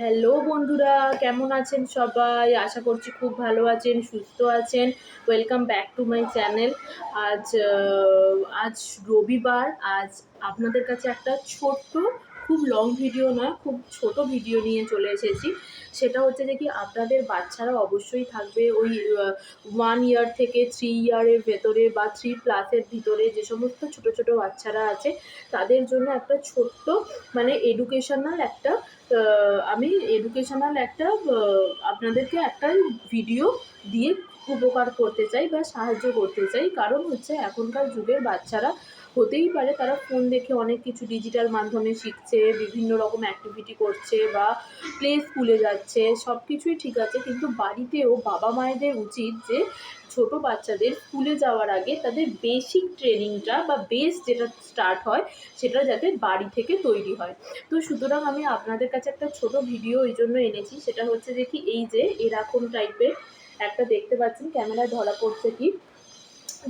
Hello বন্ধুরা, কেমন আছেন সবাই? আশা করছি খুব ভালো আছেন, সুস্থ আছেন। Welcome back to my channel আজ আজ রবিবার, আজ আপনাদের কাছে একটা ছোট্ট খুব লং ভিডিও নয়, খুব ছোট ভিডিও নিয়ে চলে এসেছি। সেটা হচ্ছে যে কি, আপনাদের বাচ্চারা অবশ্যই থাকবে ওই ওয়ান ইয়ার থেকে থ্রি ইয়ারের ভেতরে বা থ্রি প্লাসের ভিতরে যে সমস্ত ছোট ছোট বাচ্চারা আছে, তাদের জন্য একটা ছোট্ট মানে এডুকেশনাল একটা আমি এডুকেশনাল একটা আপনাদেরকে একটা ভিডিও দিয়ে উপকার করতে চাই বা সাহায্য করতে চাই। কারণ হচ্ছে এখনকার যুগের বাচ্চারা হতেই পারে তারা ফোন দেখে অনেক কিছু ডিজিটাল মাধ্যমে শিখছে, বিভিন্ন রকম অ্যাক্টিভিটি করছে বা প্লে স্কুলে যাচ্ছে সব কিছুই ঠিক আছে। কিন্তু বাড়িতেও বাবা মায়েদের উচিত যে ছোট বাচ্চাদের স্কুলে যাওয়ার আগে তাদের বেসিক ট্রেনিংটা বা বেস যেটা স্টার্ট হয় সেটা যাতে বাড়ি থেকে তৈরি হয়। তো সুতরাং আমি আপনাদের কাছে একটা ছোট ভিডিও এই জন্য এনেছি। সেটা হচ্ছে যে কি এই যে এরকম টাইপের একটা দেখতে পাচ্ছেন, ক্যামেরায় ধরা পড়ছে কি?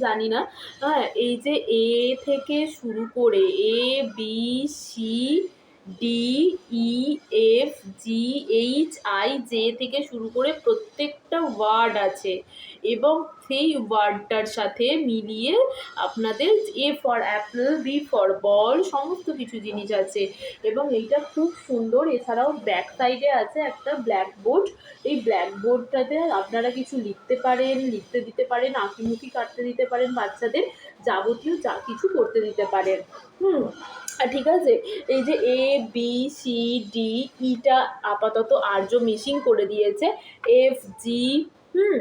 জানি না। হ্যাঁ এই যে এ থেকে শুরু করে A, B, C D E F G H I J থেকে শুরু করে প্রত্যেকটা ওয়ার্ড আছে। এবং সেই ওয়ার্ডটার সাথে মিলিয়ে আপনাদের A for apple B for ball সমস্ত কিছু জিনিস আছে। এবং এইটা খুব সুন্দর, এছাড়াও ব্যাক সাইডে আছে একটা ব্ল্যাকবোর্ড এই ব্ল্যাকবোর্ডটাতে আপনারা কিছু লিখতে পারেন, লিখতে দিতে পারেন, আঁকিমুখি কাটতে দিতে পারেন বাচ্চাদের, যাবতীয় যা কিছু করতে দিতে পারেন। হুম ঠিক আছে? এই যে এ বি সি ডি ইটা আপাতত আর্য মিসিং করে দিয়েছে। F G hmm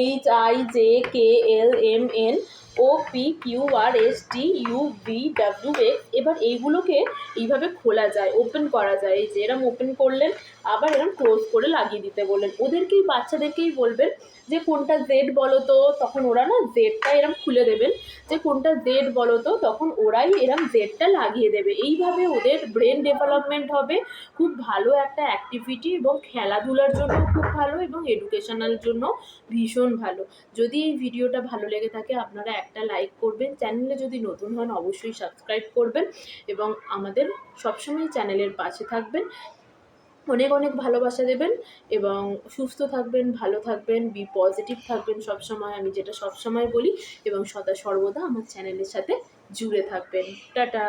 H I J K L M N O P Q R S T U V W X এবার এইগুলোকে এইভাবে খোলা যায় ওপেন করা যায়। এই যে এরম ওপেন করলেন, আবার এরম ক্লোজ করে লাগিয়ে দিতে বললেন। ওদেরকেই, বাচ্চাদেরকেই বলবেন যে, কোনটা জেড বলো তো? তখন ওরা না জেডটা এরম খুলে দেবেন, যে, কোনটা জেড বলো তো? তখন ওরাই এরম জেডটা লাগিয়ে দেবে। এইভাবে ওদের ব্রেন ডেভেলপমেন্ট হবে। খুব ভালো একটা অ্যাক্টিভিটি এবং খেলাধুলার জন্য খুব ভালো এবং এডুকেশনাল জন্য ভীষণ ভালো। যদি এই ভিডিওটা ভালো লেগে থাকে, আপনারা একটা লাইক করবেন। চ্যানেলে যদি নতুন হন, অবশ্যই সাবস্ক্রাইব করবেন এবং আমাদের সবসময় চ্যানেলের পাশে থাকবেন। অনেক অনেক ভালোবাসা দেবেন এবং সুস্থ থাকবেন, ভালো থাকবেন বি পজিটিভ থাকবেন সবসময়। আমি যেটা সবসময় বলি এবং সদা সর্বদা আমার চ্যানেলের সাথে জুড়ে থাকবেন। টাটা!